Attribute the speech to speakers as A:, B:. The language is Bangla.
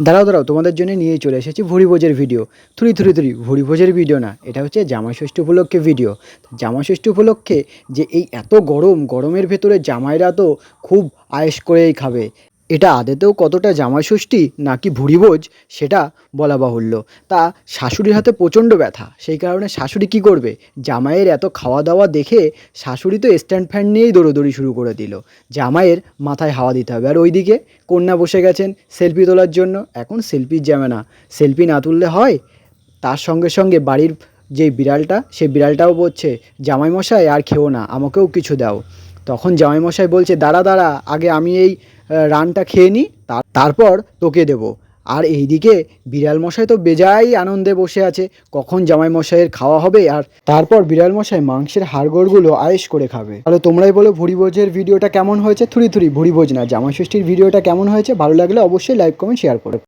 A: দাঁড়াও দাঁড়াও, তোমাদের জন্য নিয়ে চলে এসেছি ভুড়ি ভোজের ভিডিও থুরি থুরি থুরি ভুড়ি ভোজের ভিডিও না, এটা হচ্ছে জামাষষ্ঠী উপলক্ষে ভিডিও জামাই ষষ্ঠী উপলক্ষে যে এই এত গরম, গরমের ভেতরে জামাইরা তো খুব আয়েস করেই খাবে। এটা আদেতেও কতটা জামাই ষষ্ঠী নাকি ভুড়ি ভোজ সেটা বলা বাহুল্য। তা শাশুড়ির হাতে প্রচণ্ড ব্যথা, সেই কারণে শাশুড়ি কি করবে? জামাইয়ের এত খাওয়া দাওয়া দেখে শাশুড়ি তো স্ট্যান্ড ফ্যান নিয়েই দৌড়োদৌড়ি শুরু করে দিল। জামাইয়ের মাথায় হাওয়া দিতে হবে। আর ওইদিকে কন্যা বসে গেছেন সেলফি তোলার জন্য। এখন সেলফির যাবে না। সেলফি না তুললে হয়? তার সঙ্গে সঙ্গে বাড়ির যে বিড়ালটা সেই বিড়ালটাও বলছে, জামাইমশাই, আর খেও না, আমাকেও কিছু দাও। তখন জামাইমশাই বলছে, দাঁড়া দাঁড়া, আগে আমি এই রানটা খেয়ে নিই তারপর তোকে দেবো। আর এইদিকে বিড়াল মশাই তো বেজাই আনন্দে বসে আছে, কখন জামাই মশাইয়ের খাওয়া হবে? আর তারপর বিড়াল মশাই মাংসের হাড়গোড়গুলো আয়েস করে খাবে। তাহলে তোমরাই বলো ভুড়িভোজের ভিডিওটা কেমন হয়েছে? থুরি থুরি ভুড়িভোজ না, জামাই ষষ্ঠীর ভিডিওটা কেমন হয়েছে? ভালো লাগলে অবশ্যই লাইক কমেন্ট শেয়ার করো।